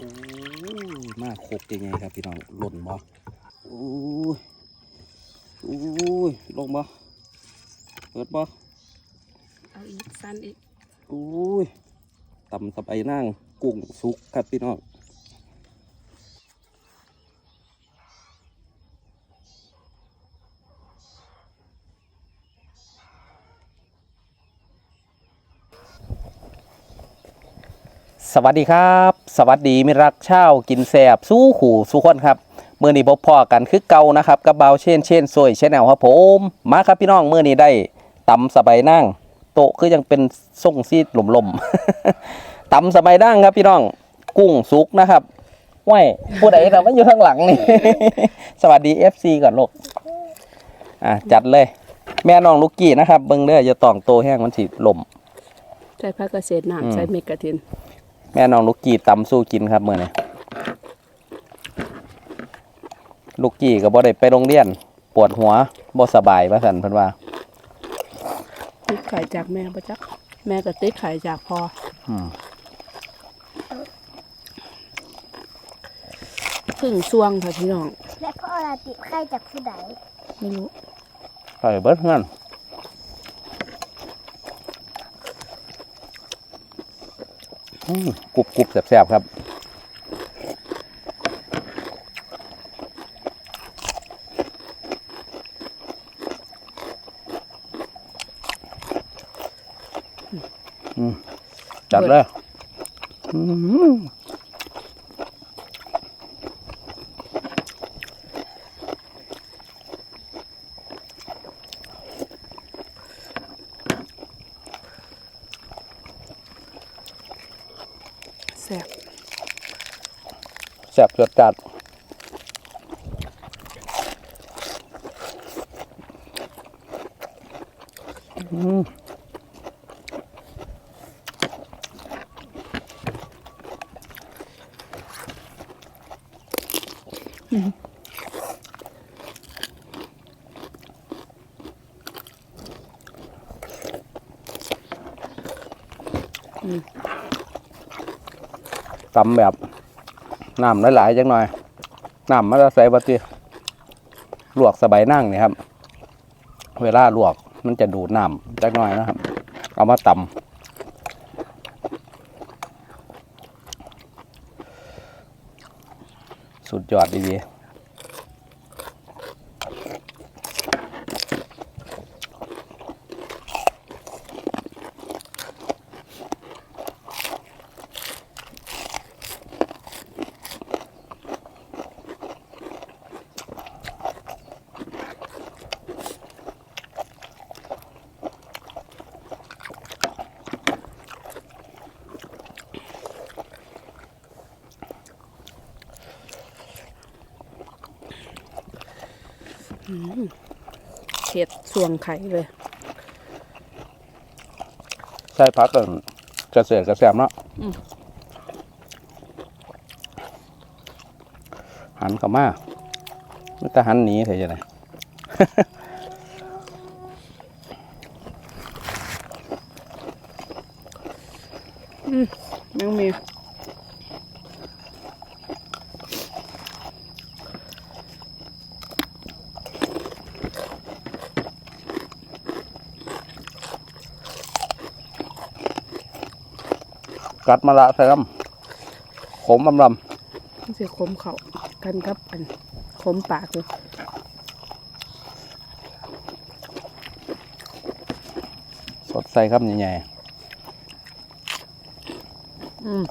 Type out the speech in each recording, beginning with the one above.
โอ้ยมาครบยังไงครับพี่น้องหล่นบ่โอ้ยโอ้ยลงบ่เปิดบ่เอาอีกสั้นอีกโอ้ยตำสบายนั่งกุ้งสุกครับพี่น้องสวัสดีครับ สวัสดีมิรักเช่ากินแสบสู้ขู่สู้คนครับเมื่อนี้พบพ่อกันคือเก่านะครับกับเบาเช่นเช่นซวยเช่นแนวครับผมมาครับพี่น้องเมื่อนี้ได้ตำสบายนั่งโตะคือยังเป็นส่งซีดหลมๆตำสบายนั่งครับพี่น้องกุ้งสุกนะครับว้ายผู้ใดแต่ไม่อยู่ข้างหลังนี่สวัสดี FC ก่อนลูกอะจัดเลย แม่น้องลูกกี้นะครับเบิ้งเด้ออย่าต้องโตแห้งมันสิหล่มใส่ผักเกษตรอืมน้ำใส่เมกะทิน แม่น้องลูกกี้ตำสู้กินครับเมื่อนี้ลูกกี้ก็บ่ได้ไปโรงเรียน ปวดหัวบ่สบายว่าสันเพิ่นว่าติดไข่จากแม่ประจัก แม่ก็ติดไข่จากพ่ออืมพึ่งซวงค่ะพี่น้อง และพ่อเราติดไข้จากผู้ใดไม่รู้ไปเบิดเงินอืม กรุบกรุบแสบๆครับอืมจัดเลย แซ่บแสบจดจัดอืม ตำแบบน้ำหลายๆจังหน่อยน้ำมันจะใส่บัตีลวกสบายนั่งนี่ครับ เวลาลวกมันจะดูดน้ำจักหน่อยนะครับ เอามาตำสุดยอดดีๆ เผ็ดซวงไข่เลยใช่พักกันเกษตรกระแสมเนาะอืม หันเข้ามาไม่แต่หันหนีเถอะจะไหน ยังมี กัดมาละใส่ลำขมอำลมันจะขมเขากันกับอันขมปากเลยำสดใส่ครับใหญ่อืม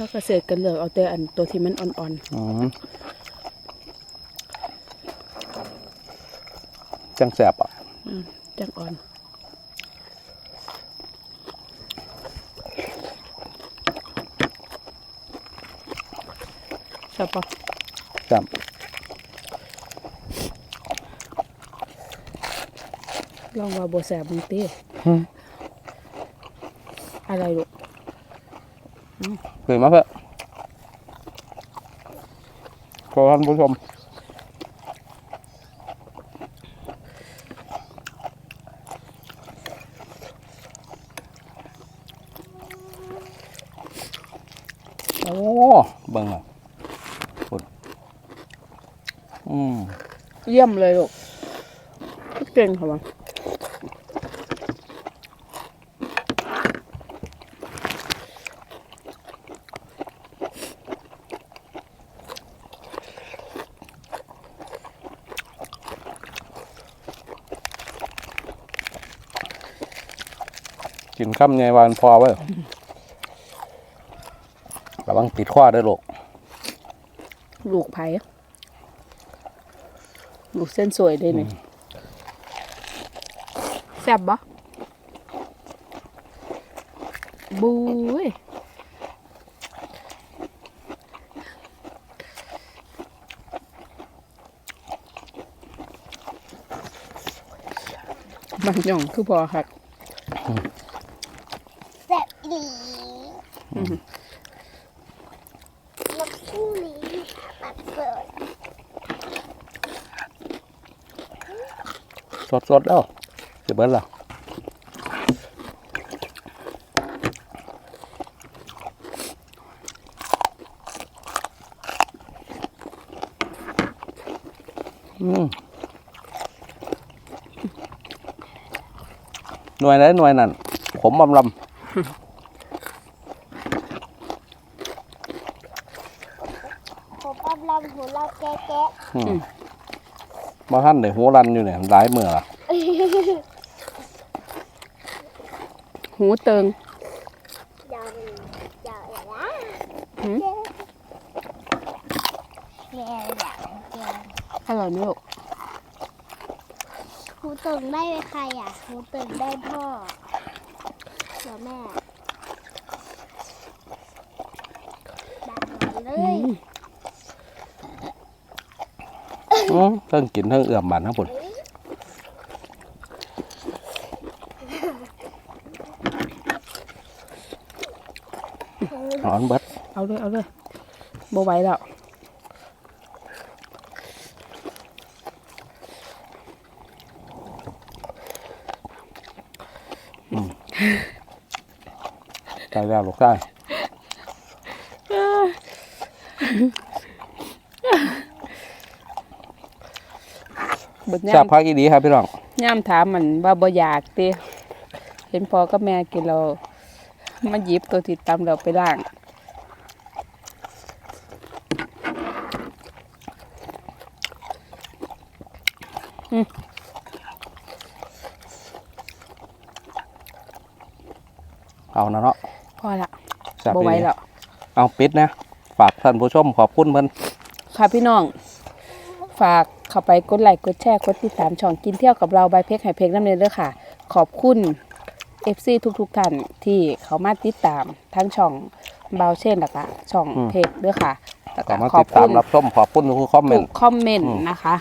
ถ้าเกษตรกันเหลือกเอาแต่อันตัวที่มันอ่อนอ๋อจังแสบอะอืมจังอ่อนชอบปะจับลองว่าโบแสบมึงตีอะไรลูก เผยมาเพื่อะขอท่านผู้ชมโอ้เบิ่งอะคุณอืม เยี่ยมเลยลูกเก่งค่ะวะ กินข้ามไงวานพอไว้ระวังติดข้อด้วยลูกลูกไผ่ลูกเส้นสวยเลยเนี่ยแซ่บปะบูยมันหย่องคือพอหักแซ่บดี แล้วพรุ่งนี้ปัดเปิดสดสดๆแล้วจะเบิ้ลละอืมหน่วยไหนหน่วยนั่นผมบำลผมกำลังหัวเราะแกะำอืมมาท่านเดี๋ยวหัวรันอยู่เนี่ยหลายเมื่อละหูเติงๆยาวยาวอย่างนั้นหืมแกอย่างแกอร่อยไหมลูกหูตึงได้ใครอะหูตึงได้พ่อเดี๋ยวแม่แบบนั้นเล อื ย ม อืม ทั้งกินทั้งเอื่อมบานทั้งผลร้อนเบิดเอาเลยเอาเลยโบไหว้แล้วใจแล้วลูกได้ เบิดแซ่บย่ำพักอีดีครับพี่น้องย่ำถามมันว่าบ่อยากติเห็นพอกับแม่กินเรามันหยิบตัวติดตามเราไปล่างเอานะเนาะพอละแซ่บบ่อีไหว้ดีแล้ว เอาปิดนะฝากท่านผู้ชมขอบคุณเพิ่น ค่ะพี่น้อง ฝาก เข้าไปกดไลค์กดแชร์กดติดตามช่องกินเที่ยวกับเราใบเพกไห่เพกน้ำเนยเด้อค่ะ ขอบคุณ FC ทุกๆท่านที่เขามาติดตามทั้งช่องเบาเช่นแล้วก็ช่องเพกเด้อค่ะแล้วก็ก็มาขอติบดตาคุมณรับชมขอบคุณทุกคอมเมทุนกต์ คอมเมนต์นะคะ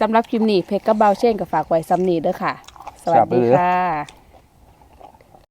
สำหรับคลิปนี้เพกกับเบาเช่นกับฝากไว้ซ้ำนี้เด้อค่ะ สวัสดีค่ะ